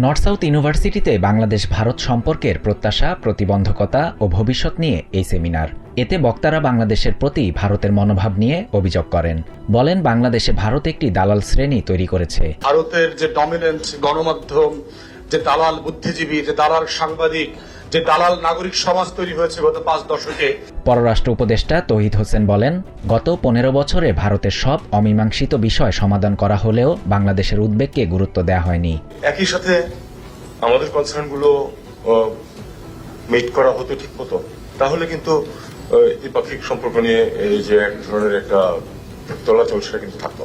North south ইউনিভার্সিটিতে বাংলাদেশ ভারত সম্পর্কের প্রত্যাশা, প্রতিবন্ধকতা ও ভবিষ্যৎ নিয়ে এই সেমিনার এতে বক্তারা বাংলাদেশের প্রতি ভারতের মনোভাব নিয়ে অভিযোগ করেন। বলেন, বাংলাদেশে ভারত একটি দালাল শ্রেণি তৈরি করেছে। ভারতের যে ডমিনেন্ট গণমাধ্যম, যে দালাল বুদ্ধিজীবী, যে দালাল সাংবাদিক যে দালাল নাগরিক সমাজ তৈরি হয়েছে গত পাঁচ দশকে। পররাষ্ট্র উপদেষ্টা তহিদ হোসেন বলেন গত পনেরো বছরে ভারতের সব অমীমাংসিত বিষয় সমাধান করা হলেও বাংলাদেশের উদ্বেগকে গুরুত্ব দেওয়া হয়নি। একই সাথে আমাদের কনসার্নগুলো মিট করা হতো ঠিক মতো। তাহলে কিন্তু দ্বিপাক্ষিক সম্পর্ক নিয়ে এই যে এক ধরনের একটা চলাচল সেটা কিন্তু থাকতো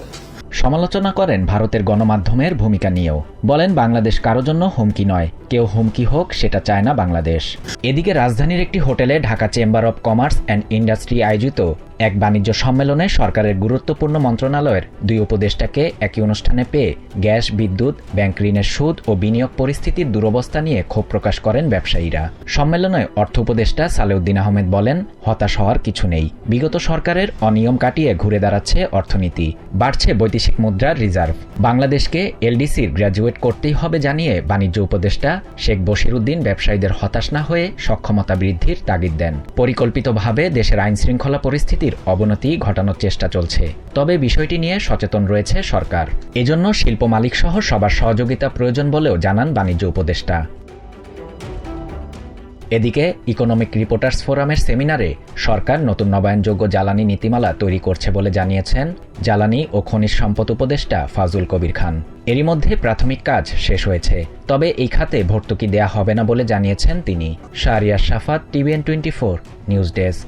সমালোচনা করেন ভারতের গণমাধ্যমের ভূমিকা নিয়েও। বলেন, বাংলাদেশ কারও জন্য হুমকি নয়। কেউ হুমকি হোক, সেটা চায় না বাংলাদেশ। এদিকে রাজধানীর একটি হোটেলে Dhaka chamber of commerce and industry আয়োজিত এক বাণিজ্য সম্মেলনে সরকারের গুরুত্বপূর্ণ মন্ত্রণালয়ের দুই উপদেষ্টাকে একই অনুষ্ঠানে পেয়ে গ্যাস, বিদ্যুৎ, ব্যাংক ঋণের সুদ ও বিনিয়োগ পরিস্থিতির দুরবস্থা নিয়ে ক্ষোভ প্রকাশ করেন ব্যবসায়ীরা। সম্মেলনে অর্থ উপদেষ্টা সালেউদ্দিন আহমেদ বলেন, হতাশ হওয়ার কিছু নেই। বিগত সরকারের অনিয়ম কাটিয়ে ঘুরে দাঁড়াচ্ছে অর্থনীতি। বাড়ছে বৈদেশিক মুদ্রার রিজার্ভ। বাংলাদেশকে এলডিসির গ্র্যাজুয়েট করতেই হবে জানিয়ে বাণিজ্য উপদেষ্টা শেখ বশিরুদ্দিন ব্যবসায়ীদের হতাশ না হয়ে সক্ষমতা বৃদ্ধির তাগিদ দেন। পরিকল্পিতভাবে দেশের আইন শৃঙ্খলা পরিস্থিতির অবনতি ঘটানোর চেষ্টা চলছে। তবে বিষয়টি নিয়ে সচেতন রয়েছে সরকার। এজন্য শিল্প মালিক সহ সবার সহযোগিতা প্রয়োজন বলেও জানান বাণিজ্য উপদেষ্টা। এদিকে ইকোনমিক রিপোর্টার্স ফোরামের সেমিনারে সরকার নতুন নবায়নযোগ্য জ্বালানি নীতিমালা তৈরি করছে বলে জানিয়েছেন জ্বালানি ও খনিজ সম্পদ উপদেষ্টা ফাজুল কবির খান। এরই মধ্যে প্রাথমিক কাজ শেষ হয়েছে। তবে এই খাতে ভর্তুকি দেয়া হবে না বলে জানিয়েছেন তিনি। Shahriar Safat TVN twenty four news desk